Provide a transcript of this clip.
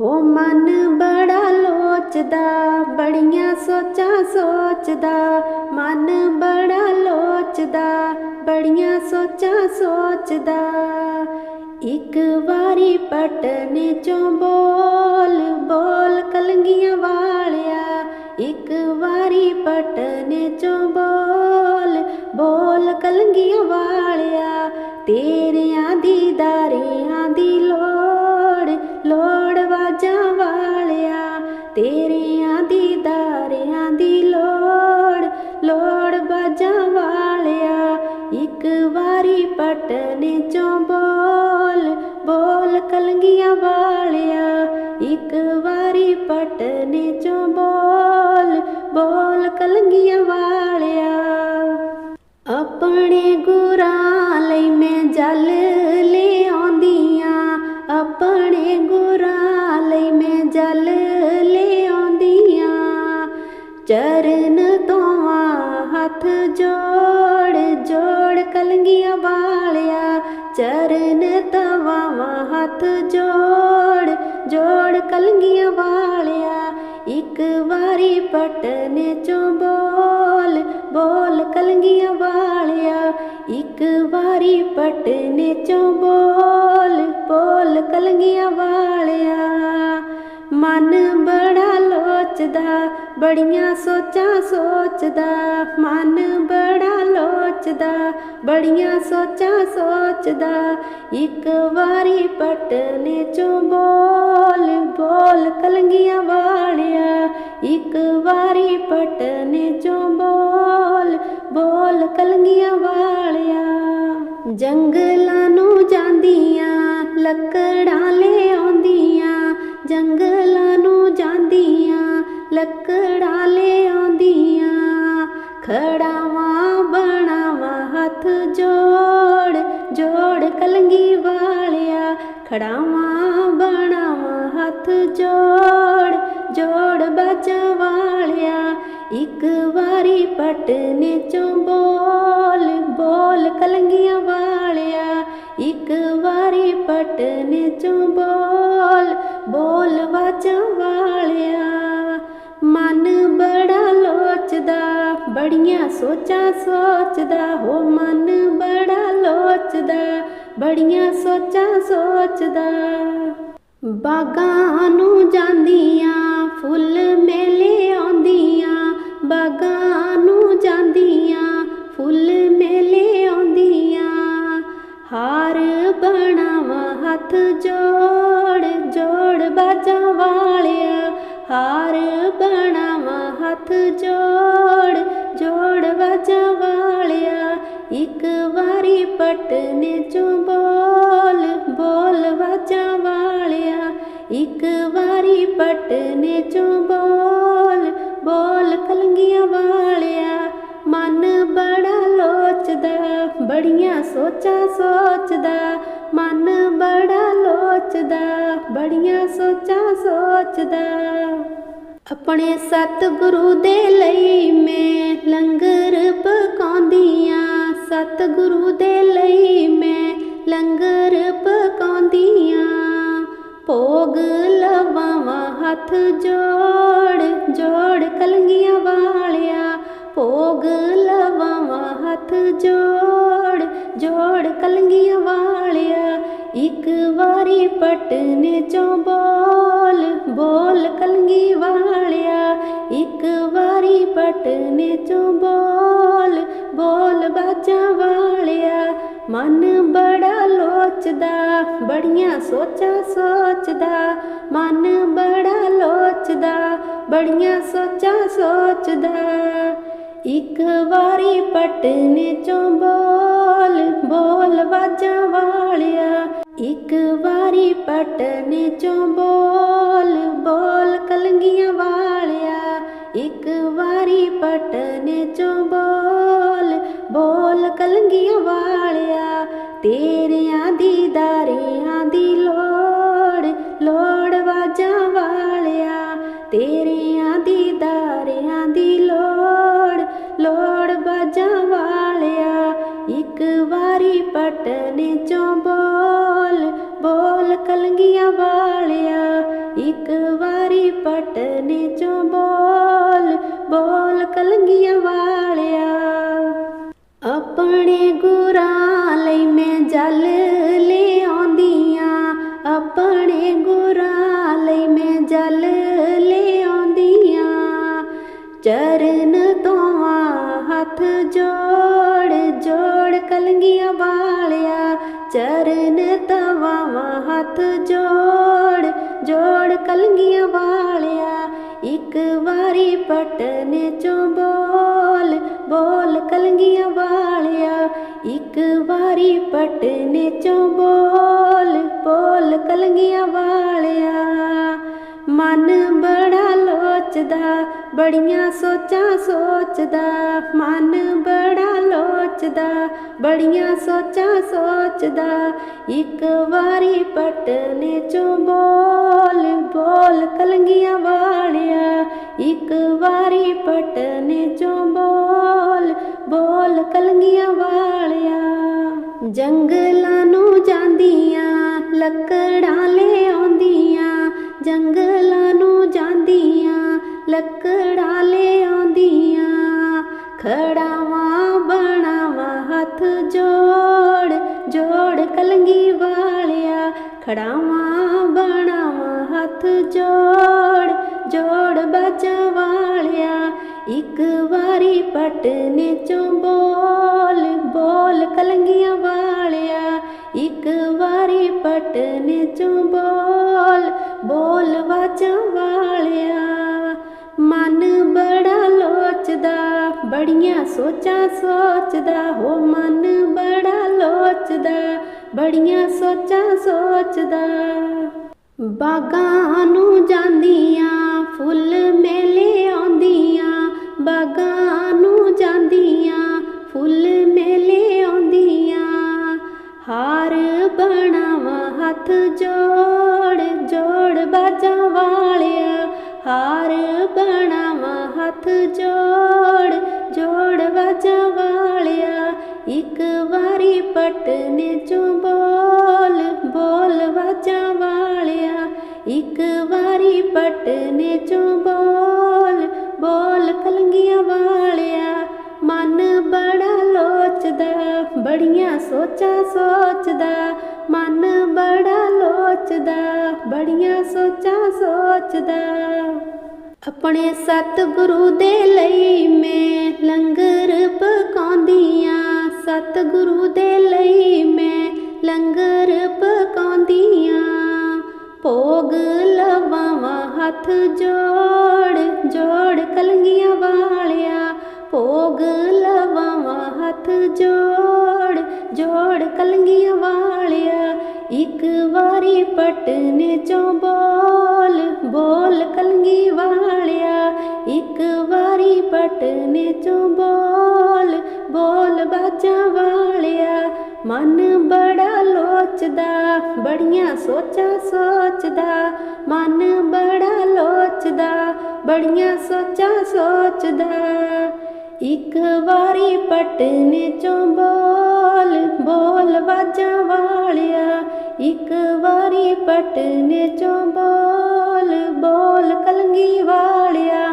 ਹੋ ਮਨ ਬੜਾ ਲੋਚਦਾ, ਬੜੀਆਂ ਸੋਚਾਂ ਸੋਚਦਾ। ਮਨ ਬੜਾ ਲੋਚਦਾ, ਬੜੀਆਂ ਸੋਚਾਂ ਸੋਚਦਾ। ਇੱਕ ਵਾਰੀ ਪਟਨੇ ਚੋਂ ਬੋਲ ਬੋਲ ਕਲੰਗੀਆਂ ਵਾਲਿਆ। ਇੱਕ ਵਾਰੀ ਪਟਨੇ ਚੋਂ ਬੋਲ ਬੋਲ ਕਲੰਗੀਆਂ ਵਾਲਿਆ। ਤੇ ਤੇਰਿਆਂ ਦੀਦਾਰਿਆਂ ਦੀ ਲੋੜ ਲੋੜ ਵਾਜਾਂ ਵਾਲਿਆ, ਇੱਕ ਵਾਰੀ ਪਟਨੇ ਚੋਂ ਬੋਲ ਬੋਲ ਕਲੰਗੀਆਂ ਵਾਲਿਆ, ਇੱਕ ਵਾਰੀ ਪਟਨੇ ਚੋਂ ਬੋਲ ਬੋਲ ਕਲੰਗੀਆਂ ਵਾਲਿਆ। ਚਰਨ ਧੋਵਾਂ ਹੱਥ ਜੋੜ ਜੋੜ ਕਲੰਗੀਆਂ ਵਾਲਿਆ। ਚਰਨ ਧਵਾਵਾਂ ਹੱਥ ਜੋੜ ਜੋੜ ਕਲੰਗੀਆਂ ਵਾਲਿਆ। ਇੱਕ ਵਾਰੀ ਪਟਨੇ ਚੋਂ ਬੋਲ ਬੋਲ ਕਲੰਗੀਆਂ ਵਾਲਿਆ। ਇੱਕ ਵਾਰੀ ਪਟਨੇ ਚੋਂ ਬੋਲ ਬੋਲ ਕਲੰਗੀਆਂ ਵਾਲਿਆ। ਮਨ ਬੜਾ ਲੋਚਦਾ ਬੜੀਆਂ ਸੋਚਾਂ ਸੋਚਦਾ, ਮਨ ਬੜਾ ਲੋਚਦਾ। ਬੜੀਆਂ ਸੋਚਾਂ ਸੋਚਦਾ, ਇੱਕ ਵਾਰੀ ਪਟਨੇ ਚੋਂ ਬੋਲ ਬੋਲ ਕਲੰਗੀਆਂ ਵਾਲਿਆ। ਇੱਕ ਵਾਰੀ ਪਟਨੇ ਚੋਂ ਬੋਲ ਬੋਲ ਕਲੰਗੀਆਂ ਵਾਲਿਆ। ਜੰਗਲਾਂ ਨੂੰ ਜਾਂਦੀਆਂ, ਲੱਕੜਾਂ ਲੈ ਆਉਂਦੀਆਂ। ਜੰਗਲਾਂ ਨੂੰ ਜਾਂਦੀਆਂ, ਲੱਕੜ ਖੜਾਵਾਂ, ਬਣਾਵਾਂ ਹੱਥ ਜੋੜ ਜੋੜ ਕਲੰਗੀ ਵਾਲਿਆ। ਖੜਾਵਾਂ, ਬਣਾਵਾਂ ਹੱਥ ਜੋੜ ਜੋੜ ਬਾਜਾ ਵਾਲਿਆ। ਇੱਕ ਵਾਰੀ ਪਟਨੇ ਚੋਂ ਬੋਲ ਬੋਲ ਕਲੰਗੀਆਂ ਵਾਲਿਆ। ਇੱਕ ਵਾਰੀ ਪਟਨੇ ਚੋਂ ਬੋਲ ਬੋਲ ਵਾਜਾਂ ਵਾਲਿਆ। ਮਨ ਬੜਾ ਲੋਚਦਾ ਬੜੀਆਂ ਸੋਚਾਂ ਸੋਚਦਾ, ਹੋ ਮਨ ਬੜਾ ਲੋਚਦਾ, ਬੜੀਆਂ ਸੋਚਾਂ ਸੋਚਦਾ। ਬਾਗਾਂ ਨੂੰ ਜਾਂਦੀਆਂ, ਫੁੱਲ ਮੇਲੇ ਆਉਂਦੀਆਂ, ਬਾਗਾਂ ਨੂੰ ਜਾਂਦੀਆਂ, ਫੁੱਲ ਮੇਲੇ ਆਉਂਦੀਆਂ। ਹਾਰ ਬਣਾਵਾਂ, ਹੱਥ ਜੋੜ ਜੋੜ ਬਾਜਾਂ ਵਾਲਿਆ। ਹਾਰ ਬਣਾਵਾ, ਹੱਥ ਜੋੜ ਪਟਨੇ ਚੋਂ ਬੋਲ ਬੋਲ ਬਾਜਾਂ ਵਾਲਿਆ। ਇੱਕ ਵਾਰੀ ਪਟਨੇ ਚੋਂ ਬੋਲ ਬੋਲ ਕਲੰਗੀਆਂ ਵਾਲਿਆ। ਮਨ ਬੜਾ ਲੋਚਦਾ, ਬੜੀਆਂ ਸੋਚਾਂ ਸੋਚਦਾ। ਮਨ ਬੜਾ ਲੋਚਦਾ, ਬੜੀਆਂ ਸੋਚਾਂ ਸੋਚਦਾ। ਆਪਣੇ ਸਤਿਗੁਰੂ ਦੇ ਲਈ ਸਤਿਗੁਰੂ ਦੇ ਲਈ ਮੈਂ ਲੰਗਰ ਪਕਾਉਂਦੀ ਪਕਾਉਂਦੀਆਂ, ਭੋਗ ਲਵਾਵਾਂ, ਹੱਥ ਜੋੜ ਜੋੜ ਕਲੰਗੀਆਂ ਵਾਲਿਆ, ਭੋਗ ਲਵਾਵਾਂ, ਹੱਥ ਜੋੜ ਜੋੜ ਕਲੰਗੀਆਂ ਵਾਲਿਆ। ਇੱਕ ਵਾਰੀ ਪਟਨੇ ਚੋਂ ਬੋਲ ਬੋਲ ਕਲੰਗੀ ਵਾਲਿਆ, ਇੱਕ ਵਾਰੀ ਪਟਨੇ ਚੋਂ ਬੋਲ ਬੋਲ ਬਾਜਾਂ ਵਾਲਿਆ, ਮਨ ਬੜਾ ਲੋਚਦਾ, ਬੜੀਆਂ ਸੋਚਾਂ ਸੋਚਦਾ। ਮਨ ਬੜਾ ਲੋਚਦਾ, ਬੜੀਆਂ ਸੋਚਾਂ ਸੋਚਦਾ। ਇੱਕ ਵਾਰੀ ਪਟਨੇ ਚੋਂ ਬੋਲ ਬੋਲ ਬਾਜਾਂ ਵਾਲਿਆ। ਇੱਕ ਵਾਰੀ ਪਟਨੇ ਚੋਂ ਬੋਲ ਬੋਲ ਕਲੰਗੀਆਂ ਵਾਲਿਆ। ਇੱਕ ਵਾਰੀ ਪਟਨੇ ਚੋਂ ਬੋਲ ਬੋਲ ਕਲੰਗੀਆਂ ਵਾਲਿਆ, ਤੇਰਿਆਂ ਦੀਦਾਰਿਆਂ ਦੀ ਲੋੜ ਲੋੜ ਵਾਜਾਂ ਵਾਲਿਆ, ਤੇਰਿਆਂ ਦੀਦਾਰਿਆਂ ਦੀ ਲੋੜ ਲੋੜ ਬਾਜਾਂ ਵਾਲਿਆ। ਇੱਕ ਵਾਰੀ ਪਟਨੇ ਚੋਂ ਬੋਲ ਬੋਲ ਕਲੰਗੀਆਂ ਵਾਲਿਆ। ਇੱਕ ਵਾਰੀ ਪਟਨੇ ਚੋਂ ਬੋਲ ਬੋਲ ਕਲੰਗੀਆਂ ਵਾਲਿਆ। ਗੁਰਾਂ ਲਈ ਮੈਂ ਜਲ ਲਿਆਉਂਦੀਆਂ। ਆਪਣੇ ਗੁਰਾਂ ਲਈ ਮੈਂ ਜਲ ਲਿਆਉਂਦੀਆਂ। ਚਰਨ ਧੋਵਾਂ, ਹੱਥ ਜੋੜ ਜੋੜ ਕਲੰਗੀਆਂ ਵਾਲਿਆ। ਚਰਨ ਤਵਾਵਾਂ ਹੱਥ ਜੋੜ ਜੋੜ ਕਲੰਗੀਆਂ ਵਾਲਿਆ। ਇੱਕ ਵਾਰੀ ਪਟਨੇ ਚੋਂ ਬੋਲ ਬੋਲ ਕਲੰਗੀਆਂ ਵਾਲਿਆ। ਇੱਕ ਵਾਰੀ ਪਟਨੇ ਚੋਂ ਬੋਲ ਬੋਲ ਕਲੰਗੀਆਂ ਵਾਲਿਆ। ਮਨ ਬੜਾ ਲੋਚਦਾ, ਬੜੀਆਂ ਸੋਚਾਂ ਸੋਚਦਾ। ਮਨ ਬੜਾ ਲੋਚਦਾ, ਬੜੀਆਂ ਸੋਚਾਂ ਸੋਚਦਾ। ਇੱਕ ਵਾਰੀ ਪਟਨੇ ਚੋਂ ਬੋਲ ਬੋਲ ਕਲੰਗੀਆਂ ਵਾਲਿਆ। ਇੱਕ ਵਾਰੀ ਪਟਨੇ ਚੋਂ ਬੋਲ ਬੋਲ ਕਲੰਗੀਆਂ ਵਾਲਿਆ। ਜੰਗਲਾਂ ਨੂੰ ਜਾਂਦੀਆਂ, ਲੱਕੜਾਂ ਲੈ ਆਉਂਦੀਆਂ ਜੰਗਲਾਂ ਨੂੰ ਜਾਂਦੀਆਂ, ਲੱਕੜਾਂ ਲੈ ਆਉਂਦੀਆਂ ਖੜਾਵਾਂ ਬਣਾਵਾਂ, ਹੱਥ ਜੋੜ ਜੋੜ ਕਲੰਗੀ ਵਾਲਿਆ। ਖੜਾਵਾਂ ਬਣਾਵਾਂ, ਹੱਥ ਜੋੜ ਜੋੜ ਬਾਜਾਂ ਵਾਲਿਆ। ਇੱਕ ਵਾਰੀ ਪਟਨੇ ਚੋਂ ਬੋਲ ਬੋਲ ਕਲੰਗੀਆਂ ਵਾਲਿਆ। ਇੱਕ ਵਾਰੀ ਪਟਨੇ ਚੋਂ ਬੋਲ ਬੋਲ ਵਾਜਾਂ ਵਾਲਿਆ। ਮਨ ਬੜਾ ਲੋਚਦਾ, ਬੜੀਆਂ ਸੋਚਾਂ ਸੋਚਦਾ। ਹੋ ਮਨ ਬੜਾ ਲੋਚਦਾ, ਬੜੀਆਂ ਸੋਚਾਂ ਸੋਚਦਾ। ਬਾਗਾਂ ਨੂੰ ਜਾਂਦੀਆਂ, ਫੁੱਲ ਮੇਲੇ ਆਉਂਦੀਆਂ। ਬਾਗਾਂ ਬਣਾਵਾਂ, ਹੱਥ ਜੋੜ ਜੋੜ ਬਾਜਾਂ ਵਾਲਿਆ। ਹਾਰ ਬਣਾਵਾਂ, ਹੱਥ ਜੋੜ ਜੋੜ ਬਾਜਾਂ ਵਾਲਿਆ। ਇੱਕ ਵਾਰੀ ਪਟਨੇ ਚੋਂ ਬੋਲ ਬੋਲ ਬਾਜਾਂ ਵਾਲਿਆ। ਇੱਕ ਵਾਰੀ ਪਟਨੇ ਚੋਂ ਬੋਲ ਬੜੀਆਂ ਸੋਚਾਂ ਸੋਚਦਾ, ਮਨ ਬੜਾ ਲੋਚਦਾ, ਬੜੀਆਂ ਸੋਚਾਂ ਸੋਚਦਾ। ਆਪਣੇ ਸਤਿਗੁਰੂ ਦੇ ਲਈ ਮੈਂ ਲੰਗਰ ਪਕਾਉਂਦੀਆਂ, ਸਤਿਗੁਰੂ ਦੇ ਲਈ ਮੈਂ ਲੰਗਰ ਪਕਾਉਂਦੀਆਂ। ਭੋਗ ਲਵਾਵਾਂ ਹੱਥ ਜੋੜ ਜੋੜ ਕਲੰਗੀਆਂ ਵਾਲਿਆ ਭੋਗ ਲਵਾਵਾਂ ਹੱਥ ਜੋੜ ਜੋੜ ਕਲੰਗੀਆਂ ਵਾਲਿਆ। ਇੱਕ ਵਾਰੀ ਪਟਨੇ ਚੋਂ ਬੋਲ ਬੋਲ ਕਲੰਗੀ ਵਾਲਿਆ। ਇੱਕ ਵਾਰੀ ਪਟਨੇ ਚੋਂ ਬੋਲ ਬੋਲ ਬਾਜਾਂ ਵਾਲਿਆ। ਮਨ ਬੜਾ ਲੋਚਦਾ, ਬੜੀਆਂ ਸੋਚਾਂ ਸੋਚਦਾ। ਮਨ ਬੜਾ ਲੋਚਦਾ, ਬੜੀਆਂ ਸੋਚਾਂ ਸੋਚਦਾ। ਇੱਕ ਵਾਰੀ ਪਟਨੇ ਚੋਂ ਬੋਲ ਬੋਲ ਬਾਜਾਂ ਵਾਲਿਆ। ਇੱਕ ਵਾਰੀ ਪਟਨੇ ਚੋਂ ਬੋਲ ਬੋਲ ਕਲੰਗੀ ਵਾਲਿਆ।